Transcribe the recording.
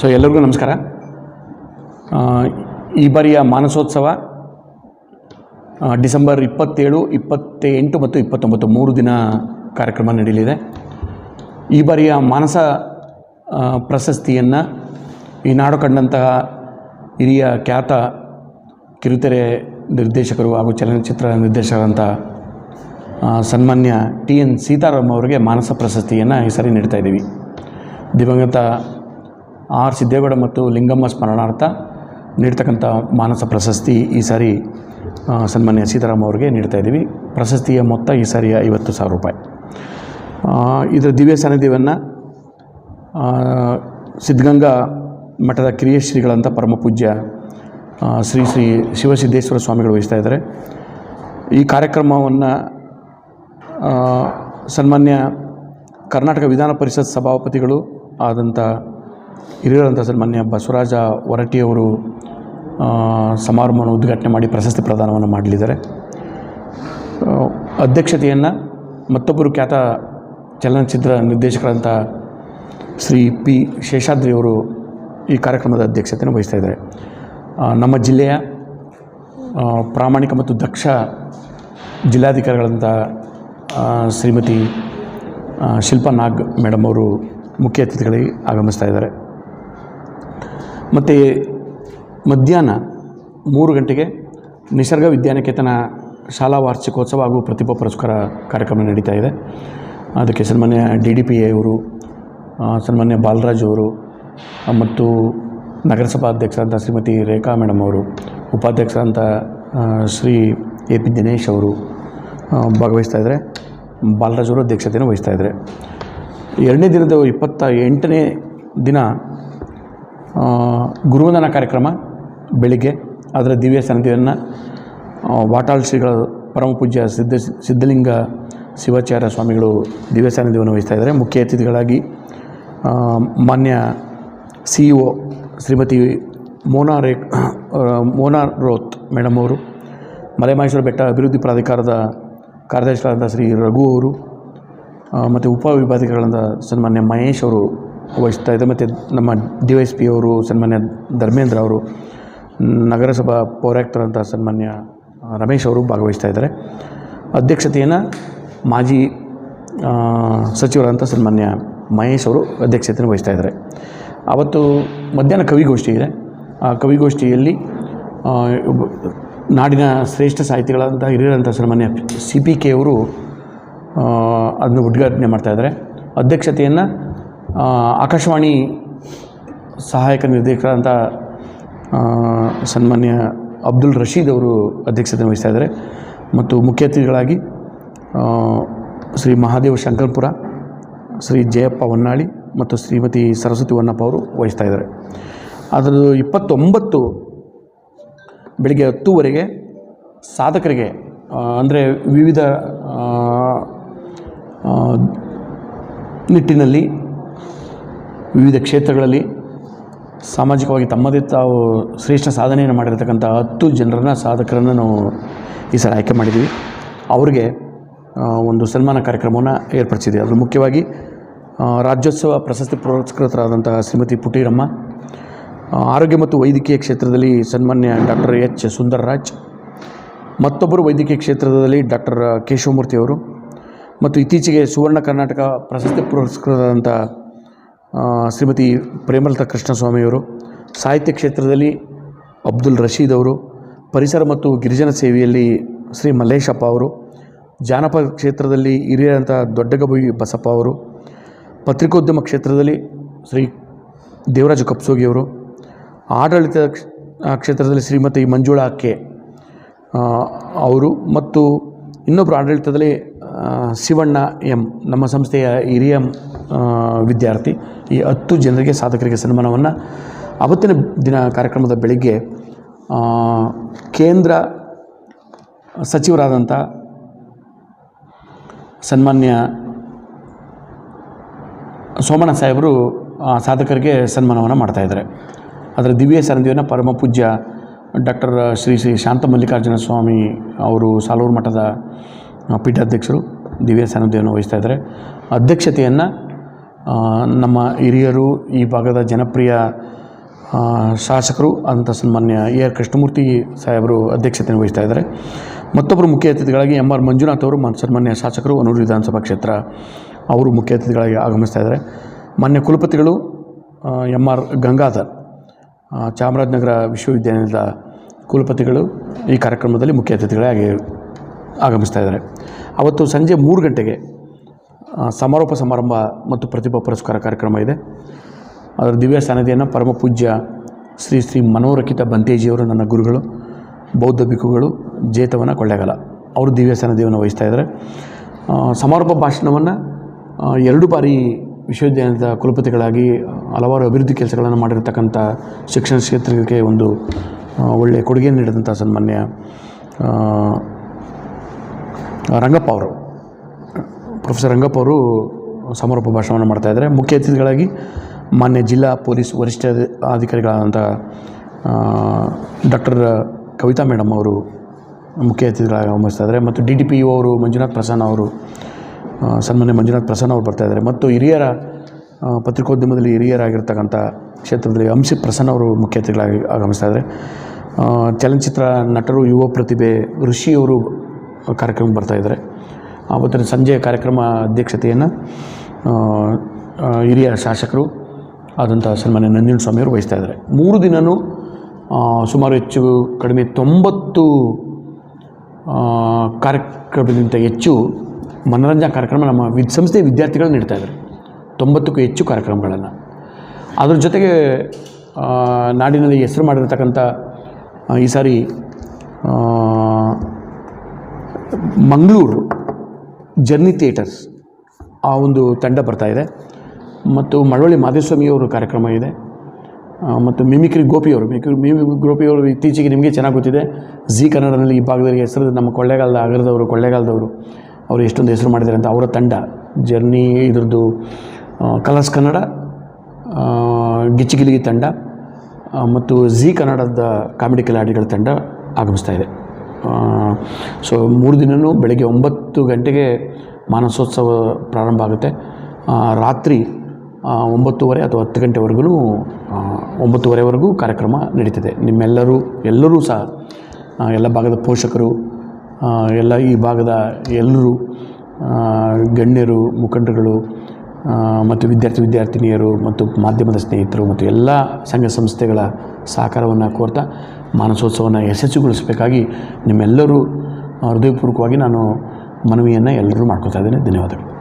So ಎಲ್ಲರಿಗೂ ನಮಸ್ಕಾರ. ಈ ಬಾರಿಯ ಮಾನಸೋತ್ಸವ ಡಿಸೆಂಬರ್ ಇಪ್ಪತ್ತೇಳು, ಇಪ್ಪತ್ತೆಂಟು ಮತ್ತು ಇಪ್ಪತ್ತೊಂಬತ್ತು ಮೂರು ದಿನ ಕಾರ್ಯಕ್ರಮ ನಡೆಯಲಿದೆ. ಈ ಬಾರಿಯ ಮಾನಸ ಪ್ರಶಸ್ತಿಯನ್ನು ಈ ನಾಡು ಕಂಡಂತಹ ಹಿರಿಯ ಖ್ಯಾತ ಕಿರುತೆರೆ ನಿರ್ದೇಶಕರು ಹಾಗೂ ಚಲನಚಿತ್ರ ನಿರ್ದೇಶಕರಂಥ ಸನ್ಮಾನ್ಯ ಟಿ ಎನ್ ಸೀತಾರಾಮ್ ಅವರಿಗೆ ಮಾನಸ ಪ್ರಶಸ್ತಿಯನ್ನು ಈ ಸರಿ ನೀಡ್ತಾ ಇದ್ದೀವಿ. ದಿವಂಗತ ಆರ್ ಸಿದ್ದೇಗೌಡ ಮತ್ತು ಲಿಂಗಮ್ಮ ಸ್ಮರಣಾರ್ಥ ನೀಡ್ತಕ್ಕಂಥ ಮಾನಸ ಪ್ರಶಸ್ತಿ ಈ ಸಾರಿ ಸನ್ಮಾನ್ಯ ಸೀತಾರಾಮ್ ಅವರಿಗೆ ನೀಡ್ತಾ ಇದ್ದೀವಿ. ಪ್ರಶಸ್ತಿಯ ಮೊತ್ತ ಈ ಸಾರಿಯ ಐವತ್ತು ಸಾವಿರ ರೂಪಾಯಿ. ಇದರ ದಿವ್ಯ ಸಾನ್ನಿಧ್ಯವನ್ನು ಸಿದ್ಧಗಂಗಾ ಮಠದ ಕಿರಿಯ ಶ್ರೀಗಳಂಥ ಪರಮ ಪೂಜ್ಯ ಶ್ರೀ ಶ್ರೀ ಶಿವಸಿದ್ದೇಶ್ವರ ಸ್ವಾಮಿಗಳು ವಹಿಸ್ತಾ ಇದ್ದಾರೆ. ಈ ಕಾರ್ಯಕ್ರಮವನ್ನು ಸನ್ಮಾನ್ಯ ಕರ್ನಾಟಕ ವಿಧಾನ ಪರಿಷತ್ ಸಭಾಪತಿಗಳು ಆದಂಥ ಹಿರಿಯರಂಥ ಸನ್ಮಾನ್ಯ ಬಸವರಾಜ ಹೊರಟಿಯವರು ಸಮಾರಂಭವನ್ನು ಉದ್ಘಾಟನೆ ಮಾಡಿ ಪ್ರಶಸ್ತಿ ಪ್ರದಾನವನ್ನು ಮಾಡಲಿದ್ದಾರೆ. ಅಧ್ಯಕ್ಷತೆಯನ್ನು ಮತ್ತೊಬ್ಬರು ಖ್ಯಾತ ಚಲನಚಿತ್ರ ನಿರ್ದೇಶಕರಂಥ ಶ್ರೀ ಪಿ ಶೇಷಾದ್ರಿಯವರು ಈ ಕಾರ್ಯಕ್ರಮದ ಅಧ್ಯಕ್ಷತೆಯನ್ನು ವಹಿಸ್ತಾ ಇದ್ದಾರೆ. ನಮ್ಮ ಜಿಲ್ಲೆಯ ಪ್ರಾಮಾಣಿಕ ಮತ್ತು ದಕ್ಷ ಜಿಲ್ಲಾಧಿಕಾರಿಗಳಂಥ ಶ್ರೀಮತಿ ಶಿಲ್ಪಾ ನಾಗ್ ಮೇಡಮ್ ಅವರು ಮುಖ್ಯ ಅತಿಥಿಗಳಿಗೆ ಆಗಮಿಸ್ತಾ ಇದ್ದಾರೆ. ಮತ್ತು ಮಧ್ಯಾಹ್ನ ಮೂರು ಗಂಟೆಗೆ ನಿಸರ್ಗ ವಿದ್ಯಾನಿಕೇತನ ಶಾಲಾ ವಾರ್ಷಿಕೋತ್ಸವ ಹಾಗೂ ಪ್ರತಿಭಾ ಪುರಸ್ಕಾರ ಕಾರ್ಯಕ್ರಮ ನಡೀತಾ ಇದೆ. ಅದಕ್ಕೆ ಸನ್ಮಾನ್ಯ ಡಿ ಡಿ ಪಿ ಎವರು ಅವರು ಸನ್ಮಾನ್ಯ ಬಾಲರಾಜ್ ಅವರು ಮತ್ತು ನಗರಸಭಾ ಅಧ್ಯಕ್ಷರಂಥ ಶ್ರೀಮತಿ ರೇಖಾ ಮೇಡಮ್ ಅವರು ಉಪಾಧ್ಯಕ್ಷರಂಥ ಆ, ಶ್ರೀ ಎ ಪಿ ದಿನೇಶ್ ಅವರು ಭಾಗವಹಿಸ್ತಾ ಇದ್ದಾರೆ. ಬಾಲರಾಜ್ ಅವರು ಅಧ್ಯಕ್ಷತೆಯನ್ನು ವಹಿಸ್ತಾ ಇದ್ದಾರೆ. ಎರಡನೇ ದಿನದ ಇಪ್ಪತ್ತ ಎಂಟನೇ ದಿನ ಗುರುವಂದನ ಕಾರ್ಯಕ್ರಮ ಬೆಳಿಗ್ಗೆ ಅದರ ದಿವ್ಯ ಸನ್ನಿಧಿಯನ್ನು ವಾಟಾಳ್ ಶ್ರೀಗಳ ಪರಮ ಪೂಜ್ಯ ಸಿದ್ಧ, ಸಿದ್ಧಲಿಂಗ ಶಿವಾಚಾರ್ಯ ಸ್ವಾಮಿಗಳು ದಿವ್ಯ ಸಾನ್ನಿಧ್ಯವನ್ನು ವಹಿಸ್ತಾ ಇದ್ದಾರೆ. ಮುಖ್ಯ ಅತಿಥಿಗಳಾಗಿ ಮಾನ್ಯ C E O Shrimati Mona ರೇ ಮೋನಾ ರೋತ್ ಮೇಡಮ್ ಅವರು, ಮಲೆಮಹೇಶ್ವರ ಬೆಟ್ಟ ಅಭಿವೃದ್ಧಿ ಪ್ರಾಧಿಕಾರದ ಕಾರ್ಯದರ್ಶಿಗಳಾದ ಶ್ರೀ ರಘು ಅವರು ಮತ್ತು ಉಪವಿಭಾಧಿಕಾರಿಗಳಾದ ಸನ್ಮಾನ್ಯ ಮಹೇಶ್ ಅವರು ವಹಿಸ್ತಾ ಇದ್ದಾರೆ. ಮತ್ತು ನಮ್ಮ ಡಿ ವೈ ಎಸ್ ಪಿ ಅವರು, ಸನ್ಮಾನ್ಯ ಧರ್ಮೇಂದ್ರ ಅವರು, ನಗರಸಭಾ ಪೌರಾಯುಕ್ತರಂಥ ಸನ್ಮಾನ್ಯ ರಮೇಶ್ ಅವರು ಭಾಗವಹಿಸ್ತಾ ಇದ್ದಾರೆ. ಅಧ್ಯಕ್ಷತೆಯನ್ನು ಮಾಜಿ ಸಚಿವರಂಥ ಸನ್ಮಾನ್ಯ ಮಹೇಶ್ ಅವರು ಅಧ್ಯಕ್ಷತೆಯನ್ನು ವಹಿಸ್ತಾ ಇದ್ದಾರೆ. ಆವತ್ತು ಮಧ್ಯಾಹ್ನ ಕವಿಗೋಷ್ಠಿ ಇದೆ. ಆ ಕವಿಗೋಷ್ಠಿಯಲ್ಲಿ ನಾಡಿನ ಶ್ರೇಷ್ಠ ಸಾಹಿತಿಗಳಂಥ ಹಿರಿಯರಂಥ ಸನ್ಮಾನ್ಯ ಸಿ ಪಿ ಕೆ ಅವರು ಅದನ್ನು ಉದ್ಘಾಟನೆ ಮಾಡ್ತಾಯಿದ್ದಾರೆ ಅಧ್ಯಕ್ಷತೆಯನ್ನು ಆಕಾಶವಾಣಿ ಸಹಾಯಕ ನಿರ್ದೇಶಕರಾದಂಥ ಸನ್ಮಾನ್ಯ ಅಬ್ದುಲ್ ರಶೀದ್ ಅವರು ಅಧ್ಯಕ್ಷತೆ ವಹಿಸ್ತಾ ಇದ್ದಾರೆ. ಮತ್ತು ಮುಖ್ಯ ಅತಿಥಿಗಳಾಗಿ ಶ್ರೀ ಮಹಾದೇವ ಶಂಕರ್ಪುರ ಶ್ರೀ ಜಯಪ್ಪ ಹೊನ್ನಾಳಿ ಮತ್ತು ಶ್ರೀಮತಿ ಸರಸ್ವತಿ ಹೊನ್ನಪ್ಪ ಅವರು ವಹಿಸ್ತಾ ಇದ್ದಾರೆ. ಅದರದು ಇಪ್ಪತ್ತೊಂಬತ್ತು ಬೆಳಿಗ್ಗೆ ಹತ್ತುವರೆಗೆ ಸಾಧಕರಿಗೆ ಅಂದರೆ ವಿವಿಧ ನಿಟ್ಟಿನಲ್ಲಿ ವಿವಿಧ ಕ್ಷೇತ್ರಗಳಲ್ಲಿ ಸಾಮಾಜಿಕವಾಗಿ ತಮ್ಮದೇ ತಾವು ಶ್ರೇಷ್ಠ ಸಾಧನೆಯನ್ನು ಮಾಡಿರ್ತಕ್ಕಂಥ ಹತ್ತು ಜನರನ್ನು ಸಾಧಕರನ್ನು ನಾವು ಈ ಸಲ ಆಯ್ಕೆ ಮಾಡಿದ್ದೀವಿ ಅವರಿಗೆ ಒಂದು ಸನ್ಮಾನ ಕಾರ್ಯಕ್ರಮವನ್ನು ಏರ್ಪಡಿಸಿದೆ ಅದರಲ್ಲಿ ಮುಖ್ಯವಾಗಿ ರಾಜ್ಯೋತ್ಸವ ಪ್ರಶಸ್ತಿ ಪುರಸ್ಕೃತರಾದಂತಹ ಶ್ರೀಮತಿ ಪುಟೀರಮ್ಮ ಆರೋಗ್ಯ ಮತ್ತು ವೈದ್ಯಕೀಯ ಕ್ಷೇತ್ರದಲ್ಲಿ ಸನ್ಮಾನ್ಯ ಡಾಕ್ಟರ್ ಎಚ್ ಸುಂದರರಾಜ್, ಮತ್ತೊಬ್ಬರು ವೈದ್ಯಕೀಯ ಕ್ಷೇತ್ರದಲ್ಲಿ ಡಾಕ್ಟರ್ ಕೇಶವಮೂರ್ತಿಯವರು ಮತ್ತು ಇತ್ತೀಚೆಗೆ ಸುವರ್ಣ ಕರ್ನಾಟಕ ಪ್ರಶಸ್ತಿ ಪುರಸ್ಕೃತರಾದಂಥ ಶ್ರೀಮತಿ ಪ್ರೇಮಲತಾ ಕೃಷ್ಣಸ್ವಾಮಿಯವರು, ಸಾಹಿತ್ಯ ಕ್ಷೇತ್ರದಲ್ಲಿ ಅಬ್ದುಲ್ ರಶೀದ್ ಅವರು, ಪರಿಸರ ಮತ್ತು ಗಿರಿಜನ ಸೇವೆಯಲ್ಲಿ ಶ್ರೀ ಮಲ್ಲೇಶಪ್ಪ ಅವರು, ಜಾನಪದ ಕ್ಷೇತ್ರದಲ್ಲಿ ಹಿರಿಯರಂಥ ದೊಡ್ಡಗಬಿ ಬಸಪ್ಪ ಅವರು, ಪತ್ರಿಕೋದ್ಯಮ ಕ್ಷೇತ್ರದಲ್ಲಿ ಶ್ರೀ ದೇವರಾಜ ಕಪ್ಸೋಗಿಯವರು ಆಡಳಿತ ಕ್ಷೇತ್ರದಲ್ಲಿ ಶ್ರೀಮತಿ ಮಂಜುಳಾ ಕೆ ಅವರು ಮತ್ತು ಇನ್ನೊಬ್ಬರು ಆಡಳಿತದಲ್ಲಿ ಶಿವಣ್ಣ ಎಂ, ನಮ್ಮ ಸಂಸ್ಥೆಯ ಹಿರಿಯ ವಿದ್ಯಾರ್ಥಿ ಈ ಹತ್ತು ಜನರಿಗೆ ಸಾಧಕರಿಗೆ ಸನ್ಮಾನವನ್ನು ಅವತ್ತಿನ ದಿನ ಕಾರ್ಯಕ್ರಮದ ಬೆಳಿಗ್ಗೆ ಕೇಂದ್ರ ಸಚಿವರಾದಂಥ ಸನ್ಮಾನ್ಯ ಸೋಮಣ್ಣ ಸಾಹೇಬರು ಸಾಧಕರಿಗೆ ಸನ್ಮಾನವನ್ನು ಮಾಡ್ತಾಯಿದ್ದಾರೆ ಅದರ ದಿವ್ಯ ಸರಂದಿಯನ್ನು ಪರಮ ಪೂಜ್ಯ ಡಾಕ್ಟರ್ ಶ್ರೀ ಶ್ರೀ ಶಾಂತ ಮಲ್ಲಿಕಾರ್ಜುನ ಸ್ವಾಮಿ ಅವರು ಸಾಲೂರು ಮಠದ ಪೀಠಾಧ್ಯಕ್ಷರು ದಿವ್ಯ ಸಾನ್ನಿಧ್ಯವನ್ನು ವಹಿಸ್ತಾ ಇದ್ದಾರೆ. ಅಧ್ಯಕ್ಷತೆಯನ್ನು ನಮ್ಮ ಹಿರಿಯರು ಈ ಭಾಗದ ಜನಪ್ರಿಯ ಶಾಸಕರು ಅಂತ ಸನ್ಮಾನ್ಯ ಎ ಆರ್ ಕೃಷ್ಣಮೂರ್ತಿ ಸಾಹೇಬರು ಅಧ್ಯಕ್ಷತೆಯನ್ನು ವಹಿಸ್ತಾ ಇದ್ದಾರೆ. ಮತ್ತೊಬ್ಬರು ಮುಖ್ಯ ಅತಿಥಿಗಳಾಗಿ ಎಂ ಆರ್ ಮಂಜುನಾಥ್ ಅವರು ಸನ್ಮಾನ್ಯ ಶಾಸಕರು, ಅನೂರು ವಿಧಾನಸಭಾ ಕ್ಷೇತ್ರ ಅವರು ಮುಖ್ಯ ಅತಿಥಿಗಳಾಗಿ ಆಗಮಿಸ್ತಾ ಇದ್ದಾರೆ. ಮಾನ್ಯ ಕುಲಪತಿಗಳು ಎಂ ಆರ್ ಗಂಗಾಧರ್ ಚಾಮರಾಜನಗರ ವಿಶ್ವವಿದ್ಯಾನಿಲಯದ ಕುಲಪತಿಗಳು ಈ ಕಾರ್ಯಕ್ರಮದಲ್ಲಿ ಮುಖ್ಯ ಅತಿಥಿಗಳಾಗಿ ಆಗಮಿಸ್ತಾ ಇದ್ದಾರೆ. ಅವತ್ತು ಸಂಜೆ ಮೂರು ಗಂಟೆಗೆ ಸಮಾರೋಪ ಸಮಾರಂಭ ಮತ್ತು ಪ್ರತಿಭಾ ಪುರಸ್ಕಾರ ಕಾರ್ಯಕ್ರಮ ಇದೆ. ಅದರ ದಿವ್ಯ ಸಾನಿಧಿಯನ್ನು ಪರಮ ಪೂಜ್ಯ ಶ್ರೀ ಶ್ರೀ ಮನೋರಕಿತ ಬಂತೇಜಿಯವರು, ನನ್ನ ಗುರುಗಳು, ಬೌದ್ಧ ಭಿಕ್ಕುಗಳು ಜೇತವನ ಕೊಳ್ಳೇಗಾಲ. ಅವರು ದಿವ್ಯ ಸಾನಿಧಿಯನ್ನು ವಹಿಸ್ತಾ ಇದ್ದಾರೆ. ಸಮಾರೋಪ ಭಾಷಣವನ್ನು ಎರಡು ಬಾರಿ ವಿಶ್ವವಿದ್ಯಾಲಯದ ಕುಲಪತಿಗಳಾಗಿ, ಹಲವಾರು ಅಭಿವೃದ್ಧಿ ಕೆಲಸಗಳನ್ನು ಮಾಡಿರ್ತಕ್ಕಂಥ ಶಿಕ್ಷಣ ಕ್ಷೇತ್ರಕ್ಕೆ ಒಂದು ಒಳ್ಳೆಯ ಕೊಡುಗೆ ನೀಡಿದಂಥ ಸನ್ಮಾನ್ಯ ರಂಗಪ್ಪ ಅವರು. ಪ್ರೊಫೆಸರ್ ರಂಗಪ್ಪ ಅವರು ಸಮಾರೋಪ ಭಾಷಣವನ್ನು ಮಾಡ್ತಾ ಇದ್ದಾರೆ. ಮುಖ್ಯ ಅತಿಥಿಗಳಾಗಿ ಮಾನ್ಯ ಜಿಲ್ಲಾ ಪೊಲೀಸ್ ವರಿಷ್ಠ ಅಧಿಕಾರಿಗಳಾದಂಥ ಡಾಕ್ಟರ್ ಕವಿತಾ ಮೇಡಮ್ ಅವರು ಮುಖ್ಯ ಅತಿಥಿಗಳಾಗಿ ಆಗಮಿಸ್ತಾ ಇದ್ದಾರೆ. ಮತ್ತು ಡಿ ಡಿ ಪಿ ಯು ಅವರು ಮಂಜುನಾಥ್ ಪ್ರಸನ್ನ ಅವರು ಸನ್ಮಾನ್ಯ ಮಂಜುನಾಥ್ ಪ್ರಸನ್ನ ಅವರು ಬರ್ತಾ ಇದ್ದಾರೆ. ಮತ್ತು ಹಿರಿಯರ ಪತ್ರಿಕೋದ್ಯಮದಲ್ಲಿ ಹಿರಿಯರಾಗಿರ್ತಕ್ಕಂಥ ಕ್ಷೇತ್ರದಲ್ಲಿ ಅಂಶಿ ಪ್ರಸನ್ನ ಅವರು ಮುಖ್ಯ ಅತಿಥಿಗಳಾಗಿ ಆಗಮಿಸ್ತಾ ಇದ್ದಾರೆ. ಚಲನಚಿತ್ರ ನಟರು ಯುವ ಪ್ರತಿಭೆ ಋಷಿಯವರು ಕಾರ್ಯಕ್ರಮಕ್ಕೆ ಬರ್ತಾ ಇದ್ದಾರೆ ಆವತ್ತಿನ ಸಂಜೆಯ ಕಾರ್ಯಕ್ರಮ ಅಧ್ಯಕ್ಷತೆಯನ್ನು ಹಿರಿಯ ಶಾಸಕರು ಆದಂಥ ಸನ್ಮಾನ್ಯ ನಂಜನ ಸ್ವಾಮಿಯವರು ವಹಿಸ್ತಾ ಇದ್ದಾರೆ. ಮೂರು ದಿನವೂ ಸುಮಾರು ಹೆಚ್ಚು ಕಡಿಮೆ ತೊಂಬತ್ತು ಕಾರ್ಯಕ್ರಮಕ್ಕಿಂತ ಹೆಚ್ಚು ಮನೋರಂಜನಾ ಕಾರ್ಯಕ್ರಮ ನಮ್ಮ ವಿದ್, ಸಂಸ್ಥೆಯ ನೀಡ್ತಾ ಇದ್ದಾರೆ. ತೊಂಬತ್ತಕ್ಕೂ ಹೆಚ್ಚು ಕಾರ್ಯಕ್ರಮಗಳನ್ನು. ಅದ್ರ ಜೊತೆಗೆ ನಾಡಿನಲ್ಲಿ ಹೆಸರು ಮಾಡಿರ್ತಕ್ಕಂಥ ಈ ಸಾರಿ ಮಂಗಳೂರು ಜರ್ನಿ ಥಿಯೇಟರ್ಸ್ ಆ ಒಂದು ತಂಡ ಬರ್ತಾ ಇದೆ. ಮತ್ತು ಮಳವಳ್ಳಿ ಮಾಧುಸ್ವಾಮಿಯವರು ಕಾರ್ಯಕ್ರಮ ಇದೆ. ಮತ್ತು ಮಿಮಿಕ್ರಿ ಗೋಪಿಯವರು ಮಿಮಿಕ್ರಿ ಮಿಮಿ ಗೋಪಿಯವರು ಇತ್ತೀಚೆಗೆ ನಿಮಗೆ ಚೆನ್ನಾಗಿ ಗೊತ್ತಿದೆ. ಜಿ ಕನ್ನಡದಲ್ಲಿ ಈ ಭಾಗದಲ್ಲಿ ಹೆಸರು ನಮ್ಮ ಕೊಳ್ಳೇಗಾಲದ ಆಗರದವರು ಕೊಳ್ಳೇಗಾಲದವರು, ಅವರು ಎಷ್ಟೊಂದು ಹೆಸರು ಮಾಡಿದ್ದಾರೆ ಅಂತ ಅವರ ತಂಡ ಜರ್ನಿ ಇದ್ರದ್ದು ಕಲರ್ಸ್ ಕನ್ನಡ ಗಿಚ್ಚಿಗಿಲಿಗಿ ತಂಡ ಮತ್ತು ಜಿ ಕನ್ನಡದ ಕಾಮಿಡಿ ಕಿಲಾಡಿಗಳ ತಂಡ ಆಗಮಿಸ್ತಾ ಸೊ ಮೂರು ದಿನವೂ ಬೆಳಗ್ಗೆ ಒಂಬತ್ತು ಗಂಟೆಗೆ ಮಾನಸೋತ್ಸವ ಪ್ರಾರಂಭ ಆಗುತ್ತೆ. ರಾತ್ರಿ ಒಂಬತ್ತುವರೆ ಅಥವಾ ಹತ್ತು ಗಂಟೆವರೆಗೂ ಒಂಬತ್ತುವರೆವರೆಗೂ ಕಾರ್ಯಕ್ರಮ ನಡೀತದೆ. ನಿಮ್ಮೆಲ್ಲರೂ, ಎಲ್ಲರೂ ಸಹ ಎಲ್ಲ ಭಾಗದ ಪೋಷಕರು ಎಲ್ಲ ಈ ಭಾಗದ ಎಲ್ಲರೂ ಗಣ್ಯರು, ಮುಖಂಡರುಗಳು ಮತ್ತು ವಿದ್ಯಾರ್ಥಿ ವಿದ್ಯಾರ್ಥಿನಿಯರು ಮತ್ತು ಮಾಧ್ಯಮದ ಸ್ನೇಹಿತರು ಮತ್ತು ಎಲ್ಲ ಸಂಘ ಸಂಸ್ಥೆಗಳ ಸಹಕಾರವನ್ನು ಕೋರ್ತಾ ಮಾನಸೋತ್ಸವವನ್ನು ಯಶಸ್ವಿಗೊಳಿಸಬೇಕಾಗಿ ನಿಮ್ಮೆಲ್ಲರೂ ಹೃದಯಪೂರ್ವಕವಾಗಿ ನಾನು ಮನವಿಯನ್ನು ಎಲ್ಲರೂ ಮಾಡ್ಕೋತಾ ಇದ್ದೇನೆ. ಧನ್ಯವಾದಗಳು.